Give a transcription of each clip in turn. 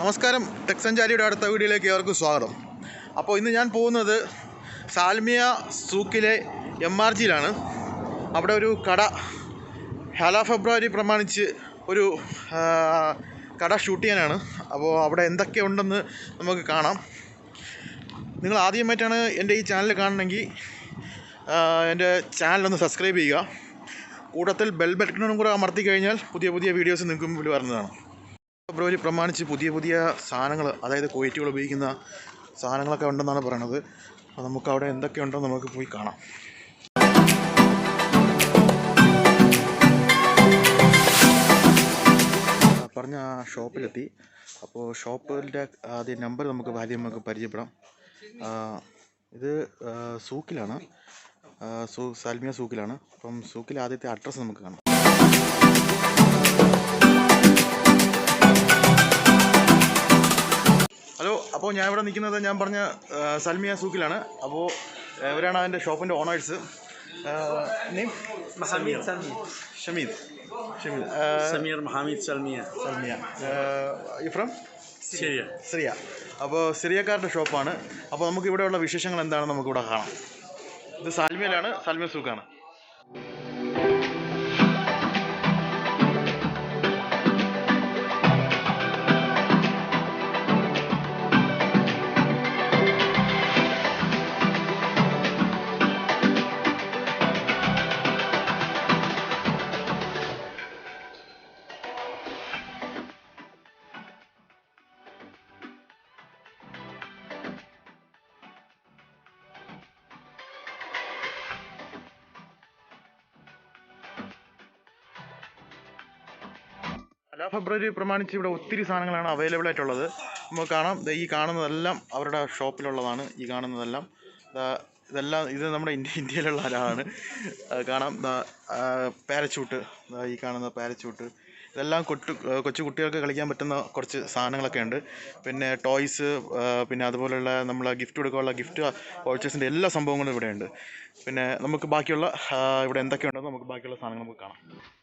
നമസ്കാരം ടെക് സഞ്ചാരിയുടെ അടുത്ത വീഡിയോയിലേക്ക് ഏവർക്കും സ്വാഗതം. അപ്പോൾ ഇന്ന് ഞാൻ പോകുന്നത് സാൽമിയ സൂക്കിലെ എം ആർ ജിയിലാണ്. അവിടെ ഒരു കട ഹാല ഫെബ്രുവരി പ്രമാണിച്ച് ഒരു കട ഷൂട്ട് ചെയ്യാനാണ്. അപ്പോൾ അവിടെ എന്തൊക്കെ ഉണ്ടെന്ന് നമുക്ക് കാണാം. നിങ്ങൾ ആദ്യമായിട്ടാണ് എന്റെ ഈ ചാനൽ കാണണമെങ്കിൽ എന്റെ ചാനലൊന്ന് സബ്സ്ക്രൈബ് ചെയ്യുക. കൂട്ടത്തിൽ ബെൽ ബട്ടണും കൂടെ അമർത്തി കഴിഞ്ഞാൽ പുതിയ പുതിയ വീഡിയോസ് നിങ്ങൾക്ക് മുമ്പിൽ വരുന്നതാണ്. ഫെബ്രുവരി പ്രമാണിച്ച് പുതിയ പുതിയ സാധനങ്ങൾ അതായത് കോയിറ്റുകൾ ഉപയോഗിക്കുന്ന സാധനങ്ങളൊക്കെ ഉണ്ടെന്നാണ് പറയണത്. അപ്പോൾ നമുക്ക് അവിടെ എന്തൊക്കെ ഉണ്ടെന്ന് നമുക്ക് പോയി കാണാം. പറഞ്ഞ ഷോപ്പിലെത്തി. അപ്പോൾ ഷോപ്പിന്റെ ആദ്യം നമ്പർ നമുക്ക് ആദ്യം നമുക്ക് പരിചയപ്പെടാം. ഇത് സൂക്കിലാണ്. സൂ സൽമിയ സൂക്കിലാണ്. അപ്പം സൂക്കിലെ ആദ്യത്തെ അഡ്രസ്സ് നമുക്ക് കാണാം. അപ്പോൾ ഞാൻ ഇവിടെ നിൽക്കുന്നത് ഞാൻ പറഞ്ഞ സൽമിയ സൂക്കിലാണ്. അപ്പോൾ ഇവരാണ് അതിന്റെ ഷോപ്പിന്റെ owners. Shameed. Shameed. Sameer Salmiya. Salmiya. ഇഫ്രം? Syria. Syria. അപ്പോൾ സിറിയക്കാരുടെ ഷോപ്പാണ്. അപ്പോൾ നമുക്ക് ഇവിടെയുള്ള വിശേഷങ്ങൾ എന്താണെന്ന് നമുക്കിവിടെ കാണാം. ഇത് സാൽമിയയിലാണ്. സാൽമിയ സൂക്കാണ്. ഫെബ്രുവരി പ്രമാണിച്ച് ഇവിടെ ഒത്തിരി സാധനങ്ങളാണ് അവൈലബിൾ ആയിട്ടുള്ളത്. നമുക്ക് കാണാം. ഈ കാണുന്നതെല്ലാം അവരുടെ ഷോപ്പിലുള്ളതാണ്. ഈ കാണുന്നതെല്ലാം ഇതെല്ലാം ഇത് നമ്മുടെ ഇന്ത്യ ഇന്ത്യയിലുള്ള ഒരാളാണ്. ആ, കാണാം. പാരച്ചൂട്ട് ഈ കാണുന്ന പാരച്യൂട്ട് ഇതെല്ലാം കൊട്ടു കൊച്ചു കുട്ടികൾക്ക് കളിക്കാൻ പറ്റുന്ന കുറച്ച് സാധനങ്ങളൊക്കെ ഉണ്ട്. പിന്നെ ടോയ്സ് പിന്നെ അതുപോലെയുള്ള നമ്മൾ ഗിഫ്റ്റ് കൊടുക്കാനുള്ള ഗിഫ്റ്റ് വൗച്ചേഴ്സിന്റെ എല്ലാ സംഭവങ്ങളും ഇവിടെയുണ്ട് പിന്നെ നമുക്ക് ബാക്കിയുള്ള ഇവിടെ ഇവിടെ എന്തൊക്കെയുണ്ടെന്ന് നമുക്ക് ബാക്കിയുള്ള സാധനങ്ങൾ നമുക്ക് കാണാം.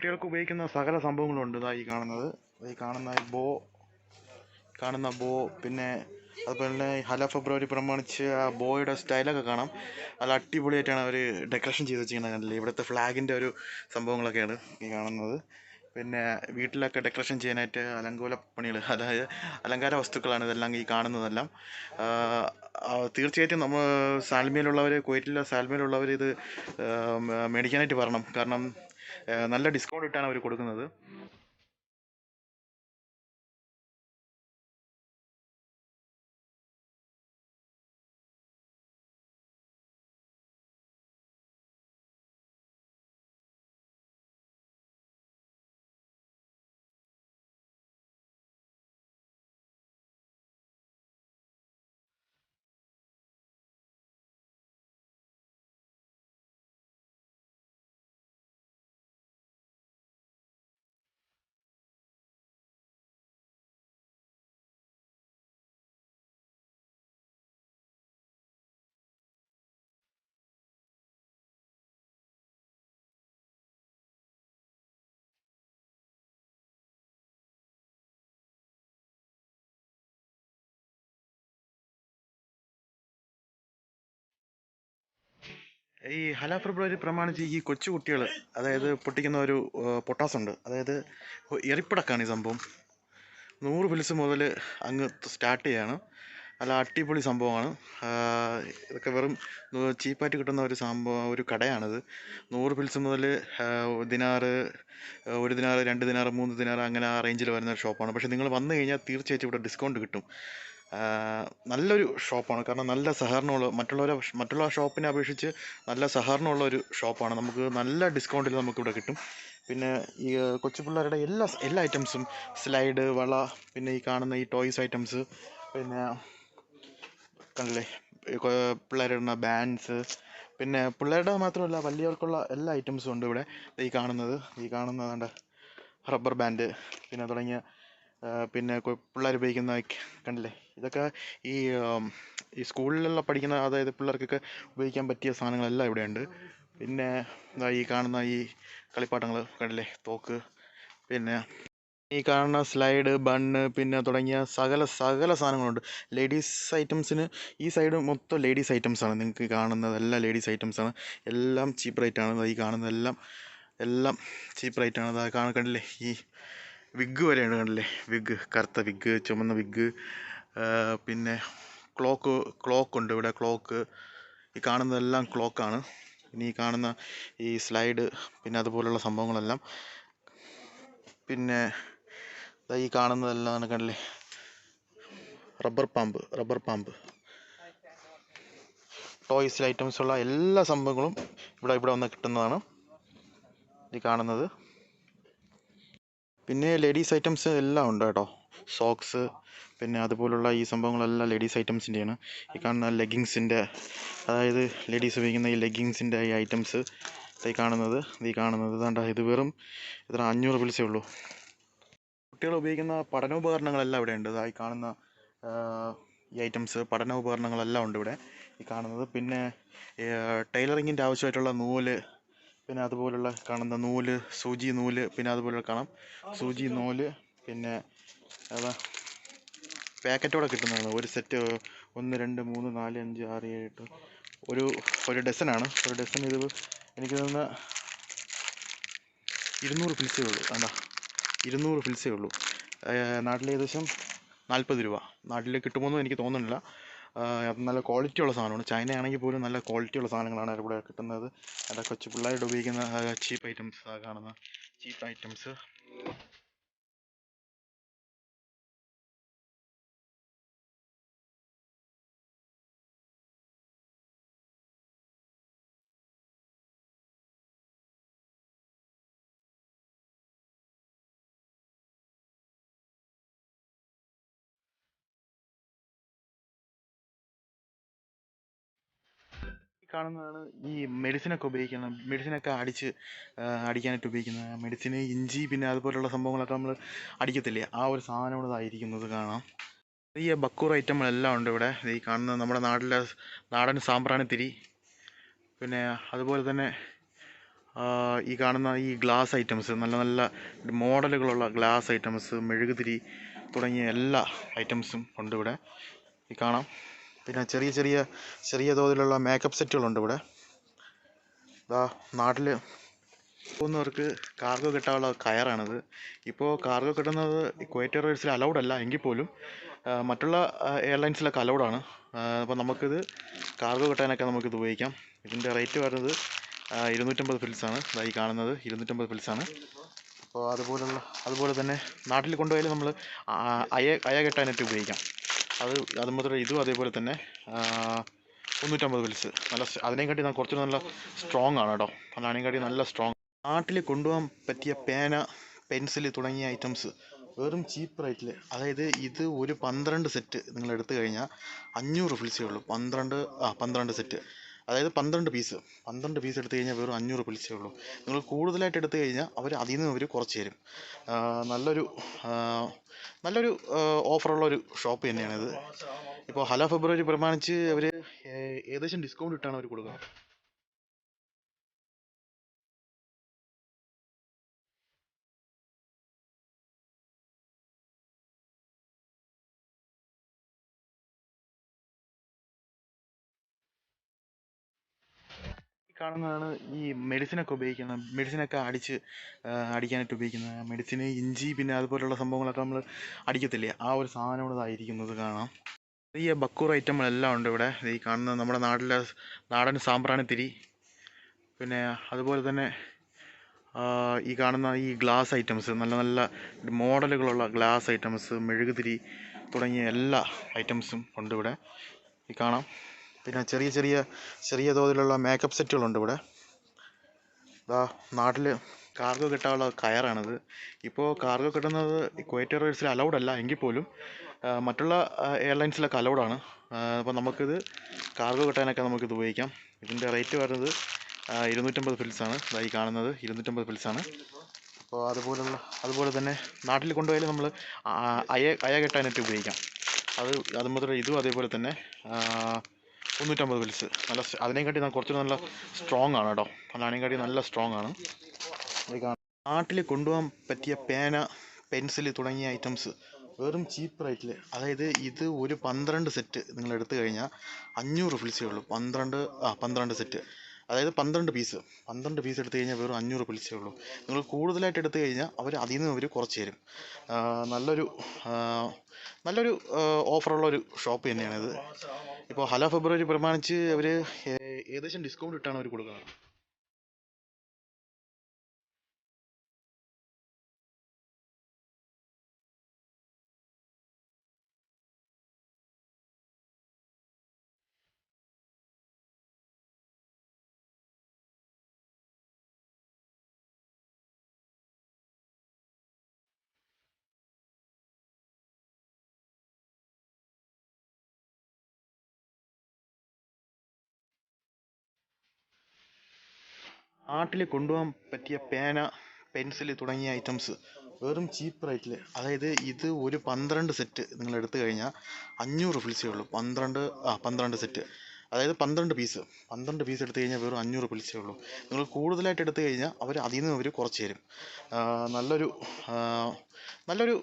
കുട്ടികൾക്ക് ഉപയോഗിക്കുന്ന സകല സംഭവങ്ങളുണ്ട് ഇതാ ഈ കാണുന്നത്. ഈ കാണുന്ന ബോ കാണുന്ന ബോ പിന്നെ അതുപോലെ തന്നെ ഹല ഫെബ്രുവരി പ്രമാണിച്ച് ആ ബോയുടെ സ്റ്റൈലൊക്കെ കാണാം. നല്ല അടിപൊളിയായിട്ടാണ് അവർ ഡെക്കറേഷൻ ചെയ്ത് വെച്ചിരിക്കുന്നത് കണ്ടില്ലേ? ഇവിടുത്തെ ഫ്ലാഗിന്റെ ഒരു സംഭവങ്ങളൊക്കെയാണ് ഈ കാണുന്നത്. പിന്നെ വീട്ടിലൊക്കെ ഡെക്കറേഷൻ ചെയ്യാനായിട്ട് അലങ്കോല പണികൾ അതായത് അലങ്കാര വസ്തുക്കളാണ് ഇതെല്ലാം ഈ കാണുന്നതെല്ലാം. തീർച്ചയായിട്ടും നമ്മൾ സാൽമിയയിലുള്ളവർ കുവൈറ്റിലെ സാൽമിയയിലുള്ളവർ ഇത് മേടിക്കാനായിട്ട് വരണം. കാരണം നല്ല ഡിസ്കൗണ്ട് ഇട്ടാണ് അവർ കൊടുക്കുന്നത്. ഈ ഹല ഫെബ്രുവരി പ്രമാണിച്ച് ഈ കൊച്ചു കുട്ടികൾ അതായത് പൊട്ടിക്കുന്ന ഒരു പൊട്ടാസുണ്ട്. അതായത് എറിപ്പടക്കാണ് ഈ സംഭവം. നൂറ് പിൽസ് മുതൽ അങ്ങ് സ്റ്റാർട്ട് ചെയ്യാണ്. നല്ല അടിപൊളി സംഭവമാണ്. ഇതൊക്കെ വെറും ചീപ്പായിട്ട് കിട്ടുന്ന ഒരു സംഭവം ഒരു കടയാണിത്. നൂറ് പിൽസ് മുതൽ ദിനാറ് ഒരു ദിനാറ് രണ്ട് ദിനാറ് മൂന്ന് ദിനാറ് അങ്ങനെ ആ റേഞ്ചിൽ വരുന്ന ഒരു ഷോപ്പാണ്. പക്ഷേ നിങ്ങൾ വന്നു കഴിഞ്ഞാൽ തീർച്ചയായിട്ടും ഇവിടെ ഡിസ്കൗണ്ട് കിട്ടും. നല്ലൊരു ഷോപ്പാണ്. കാരണം നല്ല സഹകരണമുള്ള മറ്റുള്ളവരെ മറ്റുള്ള ഷോപ്പിനെ അപേക്ഷിച്ച് നല്ല സഹകരണമുള്ള ഒരു ഷോപ്പാണ്. നമുക്ക് നല്ല ഡിസ്കൗണ്ടിൽ നമുക്കിവിടെ കിട്ടും. പിന്നെ ഈ കൊച്ചു പിള്ളേരുടെ എല്ലാ എല്ലാ ഐറ്റംസും സ്ലൈഡ് വള പിന്നെ ഈ കാണുന്ന ഈ ടോയ്സ് ഐറ്റംസ് പിന്നെ കണ്ടില്ലേ? പിള്ളേരുടെ ബാൻഡ്സ് പിന്നെ പിള്ളേരുടെ മാത്രമല്ല വലിയവർക്കുള്ള എല്ലാ ഐറ്റംസും ഉണ്ട് ഇവിടെ. ഈ കാണുന്നത് ഈ കാണുന്നതാണ് റബ്ബർ ബാൻഡ് പിന്നെ തുടങ്ങിയ പിന്നെ പിള്ളേർ ഉപയോഗിക്കുന്ന കണ്ടില്ലേ? ഇതൊക്കെ ഈ ഈ സ്കൂളിലുള്ള പഠിക്കുന്ന അതായത് പിള്ളേർക്കൊക്കെ ഉപയോഗിക്കാൻ പറ്റിയ സാധനങ്ങളെല്ലാം ഇവിടെയുണ്ട്. പിന്നെ ദാ ഈ കാണുന്ന ഈ കളിപ്പാട്ടങ്ങൾ കണ്ടില്ലേ? തോക്ക്. പിന്നെ ഈ കാണുന്ന സ്ലൈഡ് ബണ്ണ് പിന്നെ തുടങ്ങിയ സകല സകല സാധനങ്ങളുണ്ട്. ലേഡീസ് ഐറ്റംസിന് ഈ സൈഡ് മൊത്തം ലേഡീസ് ഐറ്റംസ് ആണ്. നിങ്ങൾക്ക് കാണുന്നത് എല്ലാം ലേഡീസ് ഐറ്റംസ് ആണ്. എല്ലാം ചീപ്പ് റേറ്റാണ് ഈ കാണുന്നതെല്ലാം എല്ലാം ചീപ്പ് റേറ്റാണ് ദാ കാണ കണ്ടില്ലേ? ഈ വിഗ് വരെയാണ് കണ്ടില്ലേ? വിഗ് കറുത്ത വിഗ് ചുമന്ന വിഗ് പിന്നെ ക്ലോക്ക് ക്ലോക്ക് ഉണ്ട് ഇവിടെ ക്ലോക്ക് ഈ കാണുന്നതെല്ലാം ക്ലോക്കാണ് ഇനി ഈ കാണുന്ന ഈ സ്ലൈഡ് പിന്നെ അതുപോലുള്ള സംഭവങ്ങളെല്ലാം. പിന്നെ ഈ കാണുന്നതെല്ലാം കണ്ടില്ലേ? റബ്ബർ പാമ്പ് റബ്ബർ പാമ്പ് ടോയ്സ് ഐറ്റംസ് ഉള്ള എല്ലാ സംഭവങ്ങളും ഇവിടെ ഇവിടെ വന്ന് കിട്ടുന്നതാണ് ഈ കാണുന്നത്. പിന്നെ ലേഡീസ് ഐറ്റംസ് എല്ലാം ഉണ്ട് കേട്ടോ. സോക്സ് പിന്നെ അതുപോലുള്ള ഈ സംഭവങ്ങളെല്ലാം ലേഡീസ് ഐറ്റംസിന്റെയാണ് ഈ കാണുന്ന ലെഗിങ്സിന്റെ അതായത് ലേഡീസ് ഉപയോഗിക്കുന്ന ഈ ലെഗിങ്സിന്റെ ഈ ഐറ്റംസ് ഈ കാണുന്നത് ഈ കാണുന്നത്. ഇതാണ്ട ഇത് വെറും ഇത്ര അഞ്ഞൂറ് പിൽസേ ഉള്ളൂ. കുട്ടികൾ ഉപയോഗിക്കുന്ന പഠനോപകരണങ്ങളെല്ലാം ഇവിടെ ഉണ്ട് ഈ കാണുന്ന ഈ ഐറ്റംസ് പഠനോപകരണങ്ങളെല്ലാം ഉണ്ട് ഇവിടെ ഈ കാണുന്നത്. പിന്നെ ടൈലറിങ്ങിന്റെ ആവശ്യമായിട്ടുള്ള നൂൽ പിന്നെ അതുപോലുള്ള കാണുന്ന നൂൽ സൂചി നൂൽ പിന്നെ അതുപോലെ കാണാം. സൂചി നൂൽ പിന്നെ പാക്കറ്റോടെ കിട്ടുന്നതാണ് ഒരു സെറ്റ് ഒന്ന് രണ്ട് മൂന്ന് നാല് അഞ്ച് ആറ് ഏഴ് എട്ട്. ഒരു ഒരു ഡസനാണ്. ഒരു ഡസൻ ഇത് എനിക്ക് തന്ന ഇരുന്നൂറ് ഫിൽസേ ഉള്ളൂ. വേണ്ട ഇരുന്നൂറ് ഫിൽസേ ഉള്ളൂ. നാട്ടിൽ ഏകദേശം നാൽപ്പത് രൂപ. നാട്ടിൽ കിട്ടുമോയെന്ന് എനിക്ക് തോന്നുന്നില്ല. നല്ല ക്വാളിറ്റി ഉള്ള സാധനമാണ്. ചൈന ആണെങ്കിൽ പോലും നല്ല ക്വാളിറ്റി ഉള്ള സാധനങ്ങളാണ് ഇവിടെ കിട്ടുന്നത്. എന്റെ കൊച്ചു പിള്ളേരുടെ ഉപയോഗിക്കുന്ന ചീപ്പ് ഐറ്റംസ് കാണുന്ന ചീപ്പ് ഐറ്റംസ് കാണുന്നതാണ് ഈ മെഡിസിനൊക്കെ ഉപയോഗിക്കുന്ന മെഡിസിനൊക്കെ അടിച്ച് അടിക്കാനായിട്ട് ഉപയോഗിക്കുന്ന മെഡിസിന് ഇഞ്ചി പിന്നെ അതുപോലുള്ള സംഭവങ്ങളൊക്കെ നമ്മൾ അടിക്കത്തില്ലേ? ആ ഒരു സാധനം ഇതായിരിക്കുന്നത് കാണാം. ഈ ബക്കൂർ ഐറ്റങ്ങളെല്ലാം ഉണ്ട് ഇവിടെ. ഈ കാണുന്ന നമ്മുടെ നാട്ടിലെ നാടൻ സാമ്പ്രാണിത്തിരി പിന്നെ അതുപോലെ തന്നെ ഈ കാണുന്ന ഈ ഗ്ലാസ് ഐറ്റംസ് നല്ല നല്ല മോഡലുകളുള്ള ഗ്ലാസ് ഐറ്റംസ് മെഴുകുതിരി തുടങ്ങിയ എല്ലാ ഐറ്റംസും ഉണ്ട് ഇവിടെ. ഈ കാണാം. പിന്നെ ചെറിയ ചെറിയ ചെറിയ തോതിലുള്ള മേക്കപ്പ് സെറ്റുകളുണ്ട് ഇവിടെ. ഇതാ നാട്ടിൽ പോകുന്നവർക്ക് കാർഗോ കെട്ടാനുള്ള കയറാണിത്. ഇപ്പോൾ കാർഗോ കെട്ടുന്നത് കുവൈറ്റ് എയർവേസിൽ അലൗഡ് അല്ല എങ്കിൽ പോലും മറ്റുള്ള എയർലൈൻസിലൊക്കെ അലൗഡാണ് അപ്പോൾ നമുക്കിത് കാർഗോ കെട്ടാനൊക്കെ നമുക്കിത് ഉപയോഗിക്കാം. ഇതിന്റെ റേറ്റ് വരുന്നത് ഇരുന്നൂറ്റമ്പത് ഫിൽസാണ് ഇതായി കാണുന്നത് ഇരുന്നൂറ്റമ്പത് ഫിൽസാണ് അപ്പോൾ അതുപോലുള്ള അതുപോലെ തന്നെ നാട്ടിൽ കൊണ്ടുപോയാലും നമ്മൾ അയ അയ കെട്ടാനായിട്ട് ഉപയോഗിക്കാം. അത് അത് മാത്രമല്ല ഇതും അതേപോലെ തന്നെ മുന്നൂറ്റമ്പത് പിൽസ് നല്ല അതിനെക്കാട്ടി ന- കുറച്ചുകൂടി നല്ല സ്ട്രോങ് ആണ് കേട്ടോ. അല്ല അതിനെക്കാട്ടി നല്ല സ്ട്രോങ് നാട്ടിൽ കൊണ്ടുപോകാൻ പറ്റിയ പേന പെൻസിൽ തുടങ്ങിയ ഐറ്റംസ് വെറും ചീപ്പ് റേറ്റിൽ അതായത് ഇത് ഒരു പന്ത്രണ്ട് സെറ്റ് നിങ്ങൾ എടുത്തു കഴിഞ്ഞാൽ അഞ്ഞൂറ് പിൽസേ ഉള്ളൂ. പന്ത്രണ്ട് ആ പന്ത്രണ്ട് സെറ്റ് അതായത് പന്ത്രണ്ട് പീസ് പന്ത്രണ്ട് പീസ് എടുത്തു കഴിഞ്ഞാൽ വെറും അഞ്ഞൂറ് പലിശയേ ഉള്ളൂ. നിങ്ങൾ കൂടുതലായിട്ട് എടുത്തു കഴിഞ്ഞാൽ അവർ അതിൽ നിന്ന് അവർ കുറച്ച് തരും. നല്ലൊരു നല്ലൊരു ഓഫറുള്ള ഒരു ഷോപ്പ് തന്നെയാണിത് ഇപ്പോൾ ഹല ഫെബ്രുവരി പ്രമാണിച്ച് അവർ ഏകദേശം ഡിസ്കൗണ്ട് ഇട്ടാണ് അവർ കൊടുക്കുന്നത്. കാണുന്നതാണ് ഈ മെഡിസിനൊക്കെ ഉപയോഗിക്കുന്ന മെഡിസിനൊക്കെ അടിച്ച് അടിക്കാനായിട്ട് ഉപയോഗിക്കുന്ന മെഡിസിന് ഇഞ്ചി പിന്നെ അതുപോലുള്ള സംഭവങ്ങളൊക്കെ നമ്മൾ അടിക്കത്തില്ലേ? ആ ഒരു സാധനം ഇവിടെ ഇതായിരിക്കുന്നത് കാണാം. ചെറിയ ബക്കൂർ ഐറ്റങ്ങളെല്ലാം ഉണ്ട് ഇവിടെ. ഈ കാണുന്ന നമ്മുടെ നാട്ടിലെ നാടൻ സാമ്പ്രാണിത്തിരി പിന്നെ അതുപോലെ തന്നെ ഈ കാണുന്ന ഈ ഗ്ലാസ് ഐറ്റംസ് നല്ല നല്ല മോഡലുകളുള്ള ഗ്ലാസ് ഐറ്റംസ് മെഴുകുതിരി തുടങ്ങിയ എല്ലാ ഐറ്റംസും ഉണ്ട് ഇവിടെ. ഈ കാണാം. പിന്നെ ചെറിയ ചെറിയ ചെറിയ തോതിലുള്ള മേക്കപ്പ് സെറ്റുകളുണ്ട് ഇവിടെ. ഇതാ നാട്ടിൽ കാർഗോ കെട്ടാനുള്ള കയറാണിത്. ഇപ്പോൾ കാർഗോ കെട്ടുന്നത് കുവൈറ്റ് എയർവേസിൽ അലൗഡ് അല്ല എങ്കിൽ പോലും മറ്റുള്ള എയർലൈൻസിലൊക്കെ അലൗഡാണ് അപ്പോൾ നമുക്കിത് കാർഗോ കെട്ടാനൊക്കെ നമുക്കിത് ഉപയോഗിക്കാം. ഇതിന്റെ റേറ്റ് വരുന്നത് ഇരുന്നൂറ്റമ്പത് ഫിൽസാണ് ഇതായി കാണുന്നത് ഇരുന്നൂറ്റമ്പത് ഫിൽസാണ് അപ്പോൾ അതുപോലുള്ള അതുപോലെ തന്നെ നാട്ടിൽ കൊണ്ടുപോയാലും നമ്മൾ അയ അയ കെട്ടാനായിട്ട് ഉപയോഗിക്കാം. അത് അത് മാത്രമല്ല ഇതും അതേപോലെ തന്നെ മുന്നൂറ്റമ്പത് പിൽസ് നല്ല അതിനെക്കാട്ടി കുറച്ചുകൂടി നല്ല സ്ട്രോങ് ആണ് കേട്ടോ അതിനെക്കാട്ടി നല്ല സ്ട്രോങ് ആണ്. നാട്ടിൽ കൊണ്ടുപോകാൻ പറ്റിയ പേന പെൻസിൽ തുടങ്ങിയ ഐറ്റംസ് വെറും ചീപ്പ് റേറ്റിൽ അതായത് ഇത് ഒരു പന്ത്രണ്ട് സെറ്റ് നിങ്ങൾ എടുത്തു കഴിഞ്ഞാൽ അഞ്ഞൂറ് ഫിൽസേ ഉള്ളൂ. പന്ത്രണ്ട് ആ പന്ത്രണ്ട് സെറ്റ് അതായത് പന്ത്രണ്ട് പീസ് പന്ത്രണ്ട് പീസ് എടുത്തു കഴിഞ്ഞാൽ വെറും അഞ്ഞൂറ് പലിശയേ ഉള്ളൂ. നിങ്ങൾ കൂടുതലായിട്ട് എടുത്തു കഴിഞ്ഞാൽ അവർ അതിൽ നിന്ന് അവർ കുറച്ച് തരും. നല്ലൊരു നല്ലൊരു ഓഫറുള്ള ഒരു ഷോപ്പ് തന്നെയാണിത് ഇപ്പോൾ ഹലോ ഫെബ്രുവരി പ്രമാണിച്ച് അവർ ഏകദേശം ഡിസ്കൗണ്ട് ഇട്ടാണ് അവർ കൊടുക്കുന്നത്. നാട്ടിൽ കൊണ്ടുപോകാൻ പറ്റിയ പേന പെൻസിൽ തുടങ്ങിയ ഐറ്റംസ് വെറും ചീപ്പ് റേറ്റിൽ അതായത് ഇത് ഒരു പന്ത്രണ്ട് സെറ്റ് നിങ്ങൾ എടുത്തു കഴിഞ്ഞാൽ അഞ്ഞൂറ് ഫിൽസേ ഉള്ളൂ പന്ത്രണ്ട് ആ പന്ത്രണ്ട് സെറ്റ് അതായത് പന്ത്രണ്ട് പീസ് പന്ത്രണ്ട് പീസ് എടുത്തു കഴിഞ്ഞാൽ വെറും അഞ്ഞൂറ് ഫിൽസേ ഉള്ളൂ നിങ്ങൾ കൂടുതലായിട്ട് എടുത്തു കഴിഞ്ഞാൽ അവർ അതിൽ നിന്ന് അവർ കുറച്ച് തരും. നല്ലൊരു നല്ലൊരു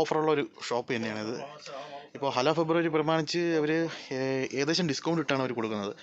ഓഫറുള്ള ഒരു ഷോപ്പ് തന്നെയാണിത് ഇപ്പോൾ ഹലോ ഫെബ്രുവരി പ്രമാണിച്ച് അവർ ഏകദേശം ഡിസ്കൗണ്ട് ഇട്ടാണ് അവർ കൊടുക്കുന്നത്.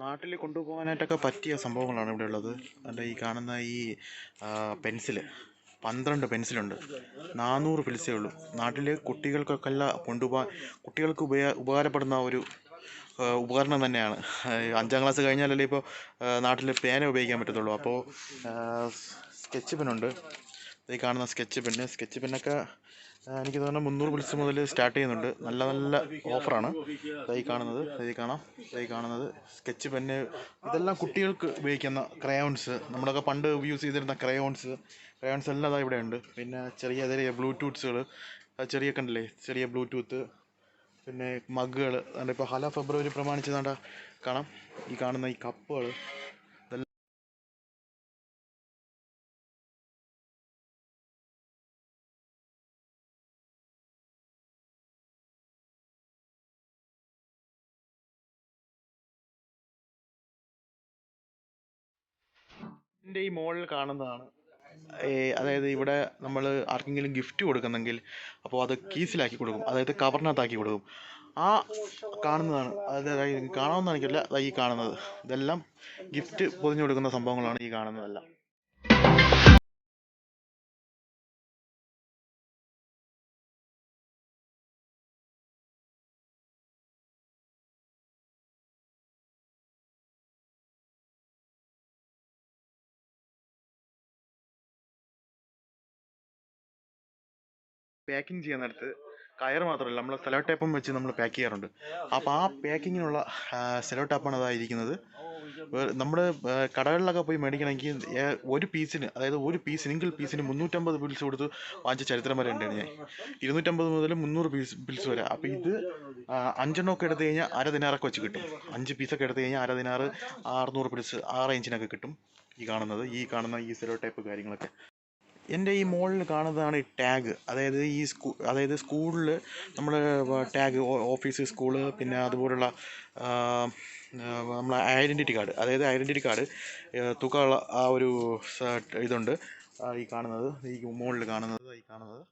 നാട്ടിൽ കൊണ്ടുപോകാനായിട്ടൊക്കെ പറ്റിയ സംഭവങ്ങളാണ് ഇവിടെ ഉള്ളത്. അല്ല ഈ കാണുന്ന ഈ പെൻസിൽ. പന്ത്രണ്ട് പെൻസിലുണ്ട്. നാനൂറ് പെൻസിലേ ഉള്ളൂ. നാട്ടിൽ കുട്ടികൾക്കൊക്കെല്ല കൊണ്ടുപോകാൻ കുട്ടികൾക്ക് ഉപയ ഉപകാരപ്പെടുന്ന ഒരു ഉപകരണം തന്നെയാണ്. അഞ്ചാം ക്ലാസ് കഴിഞ്ഞാലല്ലേ ഇപ്പോൾ നാട്ടിൽ പേന ഉപയോഗിക്കാൻ പറ്റത്തുള്ളൂ. അപ്പോൾ സ്കെച്ച് പെന്നുണ്ട് ഈ കാണുന്ന സ്കെച്ച് പെന്ന് സ്കെച്ച് പെന്നൊക്കെ എനിക്ക് തോന്നുന്നു മുന്നൂറ് പിൽസ് മുതൽ സ്റ്റാർട്ട് ചെയ്യുന്നുണ്ട്. നല്ല നല്ല ഓഫറാണ്. ഈ കാണുന്നത്. ഈ കാണാം. ഈ കാണുന്നത്. സ്കെച്ച് പെന്ന് ഇതെല്ലാം കുട്ടികൾക്ക് ഉപയോഗിക്കുന്ന ക്രയോൺസ് നമ്മളൊക്കെ പണ്ട് യൂസ് ചെയ്തിരുന്ന ക്രയോൺസ് ക്രയോൺസ് എല്ലാം അതാ ഇവിടെ ഉണ്ട്. പിന്നെ ചെറിയ ചെറിയ ബ്ലൂടൂത്ത്സുകൾ. ചെറിയ കണ്ടില്ലേ? ചെറിയ ബ്ലൂടൂത്ത്. പിന്നെ മഗ്ഗുകൾ. അതുകൊണ്ട് ഇപ്പോൾ ഹല ഫെബ്രുവരി പ്രമാണിച്ച് കാണാം. ഈ കാണുന്ന ഈ കപ്പുകൾ. ഈ മുകളിൽ കാണുന്നതാണ്. അതായത് ഇവിടെ നമ്മൾ ആർക്കെങ്കിലും ഗിഫ്റ്റ് കൊടുക്കുന്നെങ്കിൽ അപ്പോൾ അത് കീസിലാക്കി കൊടുക്കും. അതായത് കവറിനകത്താക്കി കൊടുക്കും. ആ കാണുന്നതാണ്. അതായത് കാണാവുന്നതാണ് എനിക്കില്ല അതാ ഈ കാണുന്നത്. ഇതെല്ലാം ഗിഫ്റ്റ് പൊതിഞ്ഞു കൊടുക്കുന്ന സംഭവങ്ങളാണ് ഈ കാണുന്നതെല്ലാം. പാക്കിംഗ് ചെയ്യാൻ നേരത്ത് കയർ മാത്രമല്ല നമ്മൾ സെലോ ടേപ്പും വെച്ച് നമ്മൾ പാക്ക് ചെയ്യാറുണ്ട്. അപ്പോൾ ആ പാക്കിങ്ങിനുള്ള സെലോ ടാപ്പാണ് അതായിരിക്കുന്നത്. നമ്മുടെ കടകളിലൊക്കെ പോയി മേടിക്കണമെങ്കിൽ ഒരു പീസിന് അതായത് ഒരു പീസ് സിംഗിൾ പീസിന് മുന്നൂറ്റമ്പത് ബിൽസ് കൊടുത്ത് വാങ്ങിച്ച ചരിത്രം വരെ ഉണ്ട് ഞാൻ. ഇരുന്നൂറ്റമ്പത് മുതൽ മുന്നൂറ് പീസ് ബിൽസ് വരെ. അപ്പോൾ ഇത് അഞ്ചെണ്ണമൊക്കെ എടുത്തു കഴിഞ്ഞാൽ അര ദിനാറൊക്കെ വെച്ച് കിട്ടും. അഞ്ച് പീസൊക്കെ എടുത്തു കഴിഞ്ഞാൽ അര ദിനാറ് അറുന്നൂറ് ബിൽസ് ആ റേഞ്ചിനൊക്കെ കിട്ടും ഈ കാണുന്നത് ഈ കാണുന്ന ഈ സെലോ ടൈപ്പ് കാര്യങ്ങളൊക്കെ. എന്റെ ഈ മോളിൽ കാണുന്നതാണ് ഈ ടാഗ് അതായത് ഈ സ്കൂ അതായത് സ്കൂളിൽ നമ്മൾ ടാഗ് ഓഫീസ് സ്കൂൾ പിന്നെ അതുപോലുള്ള നമ്മളെ ഐഡന്റിറ്റി കാർഡ് അതായത് ഐഡന്റിറ്റി കാർഡ് തൂക്കമുള്ള ആ ഒരു ഇതുണ്ട്. ഈ കാണുന്നത് ഈ മുകളിൽ കാണുന്നത് ഈ കാണുന്നത്.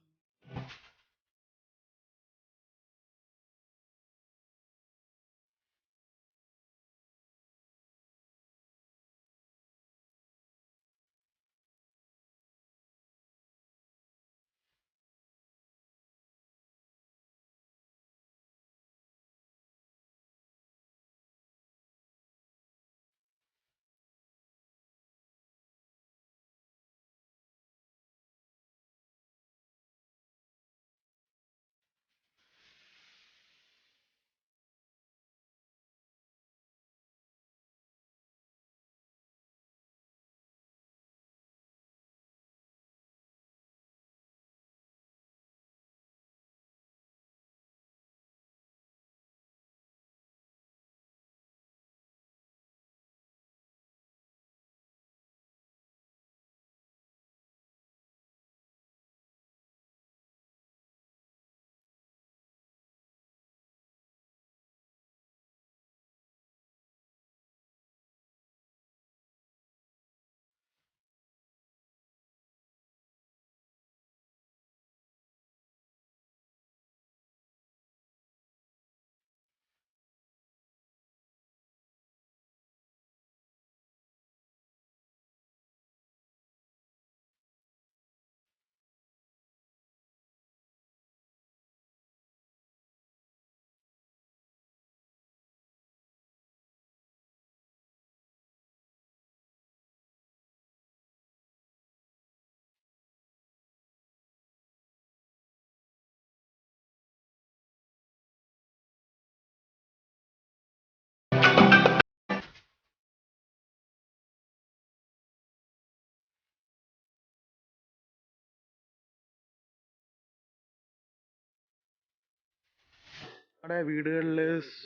നമ്മുടെ വീടുകളിൽ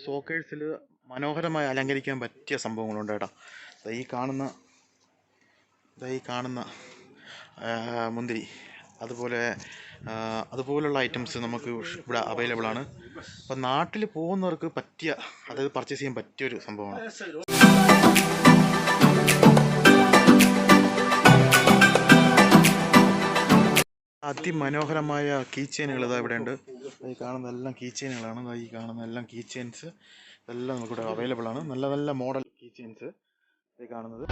സോക്കേഴ്സിൽ മനോഹരമായി അലങ്കരിക്കാൻ പറ്റിയ സംഭവങ്ങളുണ്ട് കേട്ടോ. ദാ ഈ കാണുന്ന ദാ ഈ കാണുന്ന മുന്തിരി. അതുപോലെ അതുപോലുള്ള ഐറ്റംസ് നമുക്ക് ഇവിടെ അവൈലബിൾ ആണ് അപ്പം നാട്ടിൽ പോകുന്നവർക്ക് പറ്റിയ അതായത് പർച്ചേസ് ചെയ്യാൻ പറ്റിയ ഒരു സംഭവമാണ്. അതിമനോഹരമായ കീ ചെയിനുകൾ ഇതാ ഇവിടെ ഉണ്ട്. ഈ കാണുന്ന എല്ലാം കീ ചെയിനുകളാണ് ഈ കാണുന്ന എല്ലാം കീ ചെയിൻസ് ഇതെല്ലാം നമുക്കിവിടെ അവൈലബിൾ ആണ്. നല്ല നല്ല മോഡൽ കീ ചെയിൻസ് ഈ കാണുന്നത്.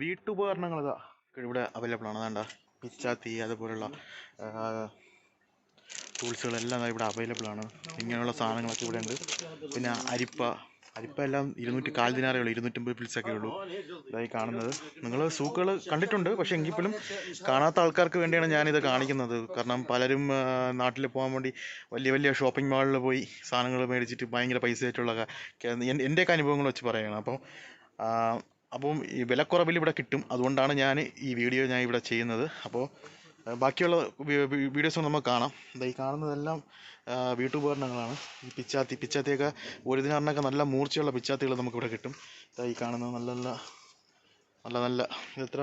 വീട്ടുപകരണങ്ങൾ ഇതാ ഇവിടെ അവൈലബിൾ ആണ്. അതാണ്ട പിച്ചാത്തി അതുപോലുള്ള ടൂൾസുകളെല്ലാം ഇവിടെ അവൈലബിൾ ആണ്. ഇങ്ങനെയുള്ള സാധനങ്ങളൊക്കെ ഇവിടെ ഉണ്ട്. പിന്നെ അരിപ്പ അരിപ്പ എല്ലാം ഇരുന്നൂറ്റി കാൽ ദിനാറേ ഉള്ളൂ ഇരുന്നൂറ്റമ്പത് പിൽസൊക്കെ ഉള്ളൂ ഇതായി കാണുന്നത്. നിങ്ങൾ സൂക്കുകൾ കണ്ടിട്ടുണ്ട് പക്ഷേ എങ്കിൽ പോലും കാണാത്ത ആൾക്കാർക്ക് വേണ്ടിയാണ് ഞാനിത് കാണിക്കുന്നത്. കാരണം പലരും നാട്ടിൽ പോകാൻ വേണ്ടി വലിയ വലിയ ഷോപ്പിംഗ് മാളിൽ പോയി സാധനങ്ങൾ മേടിച്ചിട്ട് ഭയങ്കര പൈസ ആയിട്ടുള്ള എന്റെയൊക്കെ അനുഭവങ്ങൾ വെച്ച് പറയുകയാണ്. അപ്പോൾ അപ്പം ഈ വിലക്കുറവിൽ ഇവിടെ കിട്ടും. അതുകൊണ്ടാണ് ഞാൻ ഈ വീഡിയോ ഞാൻ ഇവിടെ ചെയ്യുന്നത്. അപ്പോൾ ബാക്കിയുള്ള വീഡിയോസും നമുക്ക് കാണാം. ദാ ഈ കാണുന്നതെല്ലാം വീട്ടുപകരണങ്ങളാണ്. ഈ പിച്ചാത്തി പിച്ചാത്തിയൊക്കെ ഒരു ദിനാറിനൊക്കെ നല്ല മൂർച്ചയുള്ള പിച്ചാത്തികൾ നമുക്കിവിടെ കിട്ടും. ദാ ഈ കാണുന്ന നല്ല നല്ല നല്ല നല്ല ഇതെത്ര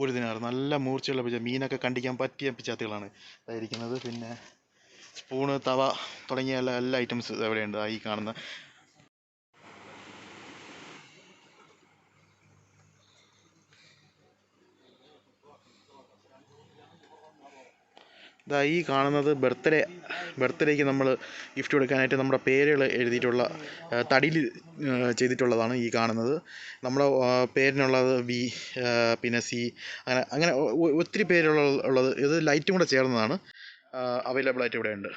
ഒരു ദിനാറ്. നല്ല മൂർച്ചയുള്ള പിച്ച മീനൊക്കെ കണ്ടിക്കാൻ പറ്റിയ പിച്ചാത്തികളാണ് ഇതായിരിക്കുന്നത് പിന്നെ സ്പൂണ് തവ തുടങ്ങിയ എല്ലാ എല്ലാ ഐറ്റംസ് ഇവിടെയുണ്ട് ഈ കാണുന്ന ഇതാ ഈ കാണുന്നത് ബർത്ത്ഡേ ബർത്ത്ഡേക്ക് നമ്മൾ ഗിഫ്റ്റ് കൊടുക്കാനായിട്ട് നമ്മുടെ പേരുകൾ എഴുതിയിട്ടുള്ള തടിയിൽ ചെയ്തിട്ടുള്ളതാണ് ഈ കാണുന്നത്. നമ്മുടെ പേരിനുള്ളത് വി പിന്നെ സി അങ്ങനെ അങ്ങനെ ഒത്തിരി പേരുള്ള ഉള്ളത് ഇത് ലൈറ്റും കൂടെ ചേർന്നതാണ്. അവൈലബിൾ ആയിട്ട് ഇവിടെ ഉണ്ട്.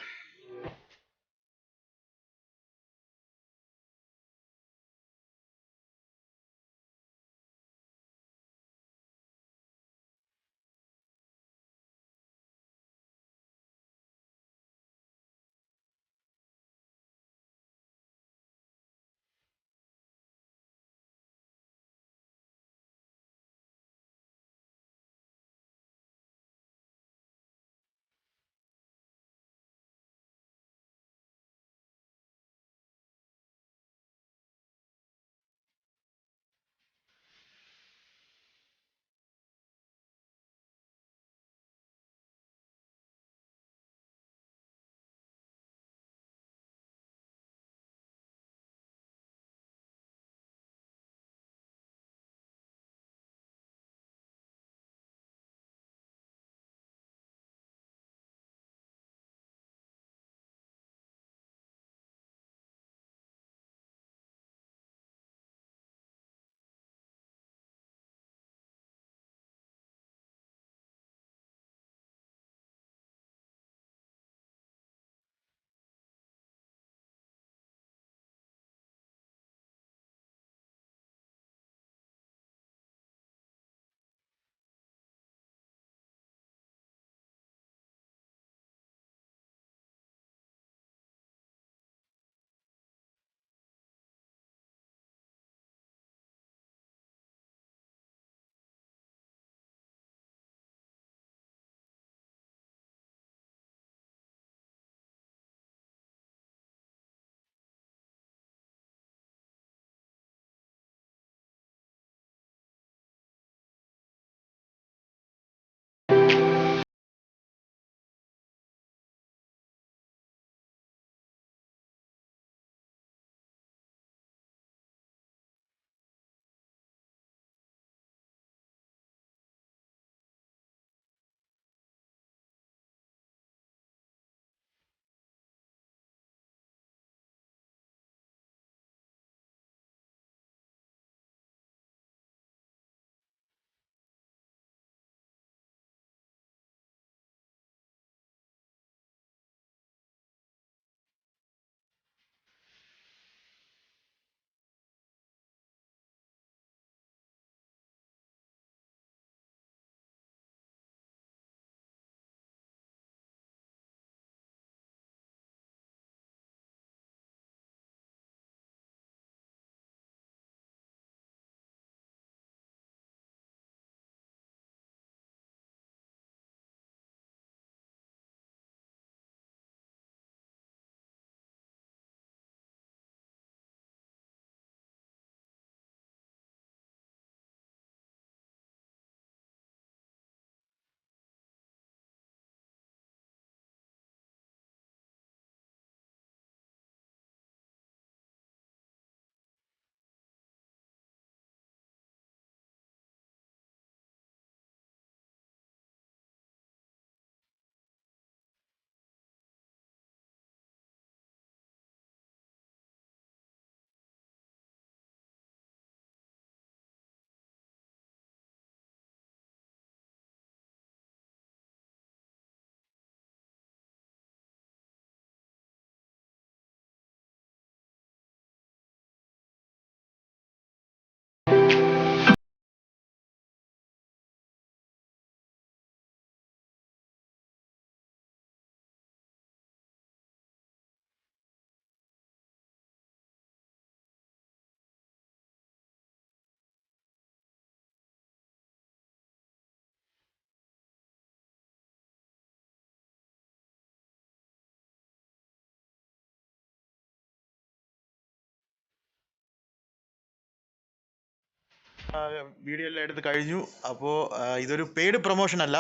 വീഡിയോ എല്ലാം എടുത്ത് കഴിഞ്ഞു. അപ്പോൾ ഇതൊരു പെയ്ഡ് പ്രൊമോഷൻ അല്ല.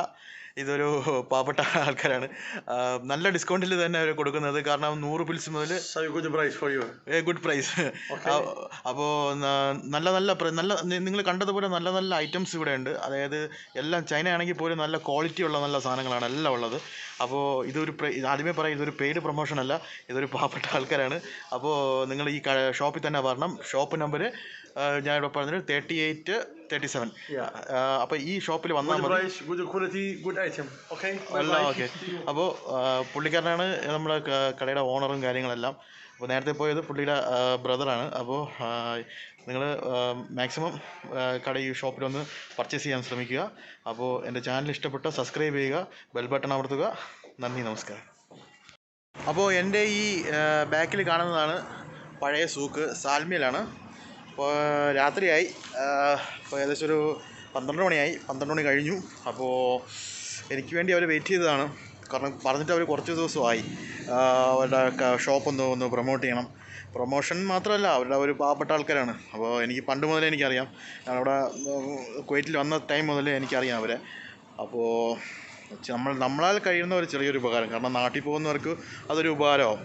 ഇതൊരു പാവപ്പെട്ട ആൾക്കാരാണ്. നല്ല ഡിസ്കൗണ്ടിൽ തന്നെ അവർ കൊടുക്കുന്നത്. കാരണം നൂറ് പിൽസ് മുതൽ good price for you a good price അപ്പോൾ നല്ല നല്ല നല്ല നിങ്ങൾ കണ്ടതുപോലെ നല്ല നല്ല ഐറ്റംസ് ഇവിടെ ഉണ്ട്. അതായത് എല്ലാം ചൈന ആണെങ്കിൽ പോലും നല്ല ക്വാളിറ്റി ഉള്ള നല്ല സാധനങ്ങളാണ് എല്ലാം ഉള്ളത്. അപ്പോൾ ഇതൊരു ആദ്യമേ പറയാം ഇതൊരു പെയ്ഡ് പ്രൊമോഷൻ അല്ല. ഇതൊരു പാവപ്പെട്ട ആൾക്കാരാണ്. അപ്പോൾ നിങ്ങൾ ഈ ഷോപ്പിൽ തന്നെ വരണം. ഷോപ്പ് നമ്പർ ഞാൻ ഇവിടെ പറഞ്ഞത് തേർട്ടി എയ്റ്റ് തേർട്ടി സെവൻ അപ്പൊ അപ്പോൾ ഈ ഷോപ്പിൽ വന്നാൽ മതി. ഓക്കെ അപ്പോൾ പുള്ളിക്കാരനാണ് നമ്മുടെ കടയുടെ ഓണറും കാര്യങ്ങളെല്ലാം. അപ്പോൾ നേരത്തെ പോയത് പുള്ളിയുടെ ബ്രദറാണ് അപ്പോൾ നിങ്ങൾ മാക്സിമം കട ഈ ഷോപ്പിൽ ഒന്ന് പർച്ചേസ് ചെയ്യാൻ ശ്രമിക്കുക. അപ്പോൾ എന്റെ ചാനൽ ഇഷ്ടപ്പെട്ട സബ്സ്ക്രൈബ് ചെയ്യുക ബെൽ ബട്ടൺ അമർത്തുക. നന്ദി നമസ്കാരം. അപ്പോൾ എന്റെ ഈ ബാക്കിൽ കാണുന്നതാണ് പഴയ സൂക്ക് സാൽമിയിലാണ്. അപ്പോൾ രാത്രിയായി. ഇപ്പോൾ ഏകദേശം ഒരു പന്ത്രണ്ട് മണിയായി. പന്ത്രണ്ട് മണി കഴിഞ്ഞു. അപ്പോൾ എനിക്ക് വേണ്ടി അവർ വെയിറ്റ് ചെയ്തതാണ്. കാരണം പറഞ്ഞിട്ട് അവർ കുറച്ച് ദിവസമായി. അവരുടെ ഷോപ്പ് ഒന്ന് പ്രൊമോട്ട് ചെയ്യണം. പ്രൊമോഷൻ മാത്രമല്ല അവരുടെ ഒരു പാവപ്പെട്ട ആൾക്കാരാണ്. അപ്പോൾ എനിക്ക് പണ്ട് മുതലേ എനിക്കറിയാം. ഉം, കുവൈറ്റിൽ വന്ന ടൈം മുതലേ എനിക്കറിയാം അവരെ. അപ്പോൾ നമ്മൾ നമ്മളാൽ കഴിയുന്ന ഒരു ചെറിയൊരു ഉപകാരം. കാരണം നാട്ടിൽ പോകുന്നവർക്ക് അതൊരു ഉപകാരമാവും.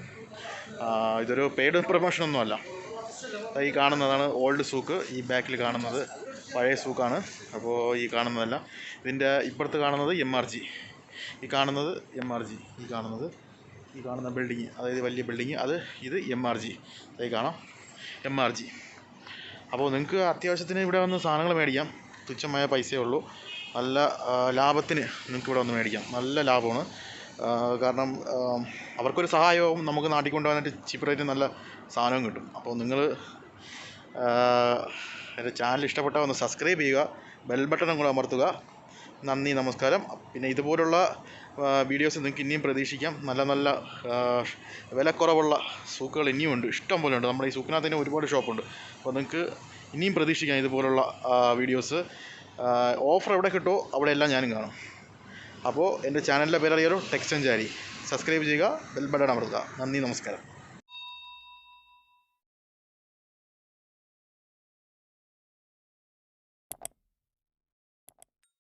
ഇതൊരു പെയ്ഡ് പ്രൊമോഷനൊന്നുമല്ല ഈ കാണുന്നതാണ് ഓൾഡ് സൂക്ക് ഈ ബാക്കിൽ കാണുന്നത് പഴയ സൂക്കാണ്. അപ്പോൾ ഈ കാണുന്നതല്ല ഇതിന്റെ ഇപ്പുറത്ത് കാണുന്നത് എം ആർ ജി ഈ കാണുന്നത് എം ആർ ജി ഈ കാണുന്നത് ഈ കാണുന്ന ബിൽഡിങ് അതായത് വലിയ ബിൽഡിങ് അത് ഇത് എം ആർ ജി ഈ കാണാം. എം ആർ ജി അപ്പോൾ നിങ്ങൾക്ക് അത്യാവശ്യത്തിന് ഇവിടെ വന്ന് സാധനങ്ങൾ മേടിക്കാം. തുച്ഛമായ പൈസയേ ഉള്ളൂ. നല്ല ലാഭത്തിന് നിങ്ങൾക്ക് ഇവിടെ വന്ന് മേടിക്കാം. നല്ല ലാഭമാണ്. കാരണം അവർക്കൊരു സഹായവും നമുക്ക് നാട്ടിൽ കൊണ്ടുപോകാനായിട്ട് ചീപ്പ് റേറ്റ് നല്ല സാധനവും കിട്ടും. അപ്പോൾ നിങ്ങൾ എന്റെ ചാനൽ ഇഷ്ടപ്പെട്ടാൽ ഒന്ന് സബ്സ്ക്രൈബ് ചെയ്യുക ബെൽ ബട്ടണും കൂടെ അമർത്തുക. നന്ദി നമസ്കാരം. പിന്നെ ഇതുപോലുള്ള വീഡിയോസ് നിങ്ങൾക്ക് ഇനിയും പ്രതീക്ഷിക്കാം. നല്ല നല്ല വിലക്കുറവുള്ള സൂക്കുകൾ ഇനിയും ഉണ്ട്. ഇഷ്ടം പോലെ ഉണ്ട്. നമ്മുടെ ഈ സൂക്കിനകത്ത് തന്നെ ഒരുപാട് ഷോപ്പുണ്ട്. അപ്പോൾ നിങ്ങൾക്ക് ഇനിയും പ്രതീക്ഷിക്കാം ഇതുപോലുള്ള വീഡിയോസ്. ഓഫർ എവിടെ കിട്ടുമോ അവിടെ എല്ലാം ഞാനും കാണും. അപ്പോൾ എന്റെ ചാനലിന്റെ പേരറിയാലോ ടെക്സ്റ്റ് സഞ്ചാരി സബ്സ്ക്രൈബ് ചെയ്യുക ബെൽ ബട്ടൺ അമർത്തുക. നന്ദി നമസ്കാരം.